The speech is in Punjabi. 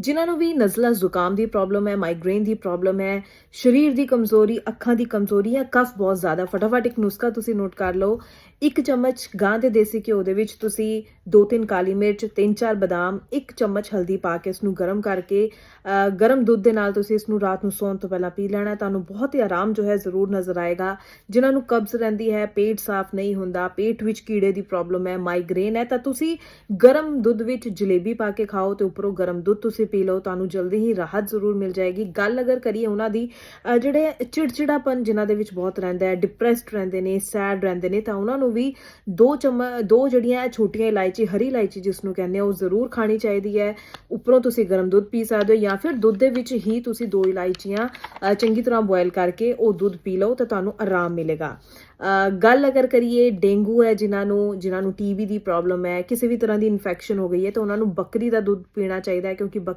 ਜਿਨ੍ਹਾਂ ਨੂੰ ਵੀ ਨਜ਼ਲਾ ਜ਼ੁਕਾਮ ਦੀ ਪ੍ਰੋਬਲਮ ਹੈ ਮਾਈਗ੍ਰੇਨ ਦੀ ਪ੍ਰੋਬਲਮ ਹੈ, ਸਰੀਰ ਦੀ ਕਮਜ਼ੋਰੀ, ਅੱਖਾਂ ਦੀ ਕਮਜ਼ੋਰੀ ਹੈ, ਕਫ ਬਹੁਤ ਜ਼ਿਆਦਾ। ਫਟਾਫਟ ਇੱਕ ਨੁਸਖਾ ਤੁਸੀਂ ਨੋਟ ਕਰ ਲਓ। ਇੱਕ ਚਮਚ ਗਾਂ ਦੇ ਦੇਸੀ ਘਿਓ ਦੇ ਵਿੱਚ ਤੁਸੀਂ 2-3 ਕਾਲੀ ਮਿਰਚ 3-4 ਬਦਾਮ, ਇੱਕ ਚਮਚ ਹਲਦੀ ਪਾ ਕੇ ਇਸ ਨੂੰ ਗਰਮ ਕਰਕੇ ਗਰਮ ਦੁੱਧ ਦੇ ਨਾਲ ਤੁਸੀਂ ਇਸ ਨੂੰ ਰਾਤ ਨੂੰ ਸੌਣ ਤੋਂ ਪਹਿਲਾਂ ਪੀ ਲੈਣਾ। ਤੁਹਾਨੂੰ ਬਹੁਤ ਹੀ ਆਰਾਮ ਜੋ ਹੈ ਜ਼ਰੂਰ ਨਜ਼ਰ ਆਏਗਾ। ਜਿਨ੍ਹਾਂ ਨੂੰ ਕਬਜ਼ ਰਹਿੰਦੀ ਹੈ, ਪੇਟ ਸਾਫ਼ ਨਹੀਂ ਹੁੰਦਾ, ਪੇਟ ਵਿੱਚ ਕੀੜੇ ਦੀ ਪ੍ਰੋਬਲਮ ਹੈ ਮਾਈਗ੍ਰੇਨ ਹੈ, ਤਾਂ ਤੁਸੀਂ ਗਰਮ ਦੁੱਧ ਵਿੱਚ ਜਲੇਬੀ ਪਾ ਕੇ ਖਾਓ ਤੇ ਉੱਪਰੋਂ ਗਰਮ ਦੁੱਧ ਤੁਸੀਂ ਪੀ ਲਓ, ਤੁਹਾਨੂੰ ਜਲਦੀ ਹੀ ਰਾਹਤ ਜ਼ਰੂਰ ਮਿਲ ਜਾਏਗੀ। ਗੱਲ ਅਗਰ ਕਰੀਏ ਉਹਨਾਂ ਦੀ ਜਿਹੜੇ ਚਿੜਚਿੜਾਪਨ ਜਿਨ੍ਹਾਂ ਦੇ ਵਿੱਚ ਬਹੁਤ ਰਹਿੰਦਾ ਹੈ ਡਿਪਰੈਸਡ ਰਹਿੰਦੇ ਨੇ ਸੈਡ ਰਹਿੰਦੇ ਨੇ, ਤਾਂ ਉਹਨਾਂ ਨੂੰ ਵੀ ਦੋ ਚਮ, ਦੋ ਜਿਹੜੀਆਂ ਛੋਟੀਆਂ ਇਲਾਇਚੀ, ਹਰੀ ਇਲਾਇਚੀ ਜਿਸ ਨੂੰ ਕਹਿੰਦੇ ਆ, ਉਹ ਜ਼ਰੂਰ ਖਾਣੀ ਚਾਹੀਦੀ ਹੈ। ਉੱਪਰੋਂ ਤੁਸੀਂ ਗਰਮ ਦੁੱਧ ਪੀ ਸਕਦੇ ਹੋ ਜਾਂ ਫਿਰ ਦੁੱਧ ਦੇ ਵਿੱਚ ਹੀ ਤੁਸੀਂ ਦੋ ਇਲਾਇਚੀਆਂ ਚੰਗੀ ਤਰ੍ਹਾਂ ਬੋਇਲ ਕਰਕੇ ਉਹ ਦੁੱਧ ਪੀ ਲਓ ਤਾਂ ਤੁਹਾਨੂੰ ਆਰਾਮ ਮਿਲੇਗਾ। ਗੱਲ ਅਗਰ ਕਰੀਏ ਡੇਂਗੂ ਹੈ ਜਿਨ੍ਹਾਂ ਨੂੰ ਜਿਨ੍ਹਾਂ ਨੂੰ ਟੀਬੀ ਦੀ ਪ੍ਰੋਬਲਮ ਹੈ, ਕਿਸੇ ਵੀ ਤਰ੍ਹਾਂ ਦੀ ਇਨਫੈਕਸ਼ਨ ਹੋ ਗਈ ਹੈ ਤਾਂ ਉਹਨਾਂ ਨੂੰ ਬੱਕਰੀ ਦਾ ਦੁੱਧ ਪੀਣਾ ਚਾਹੀਦਾ ਹੈ ਕਿਉਂਕਿ ਬੱਕ-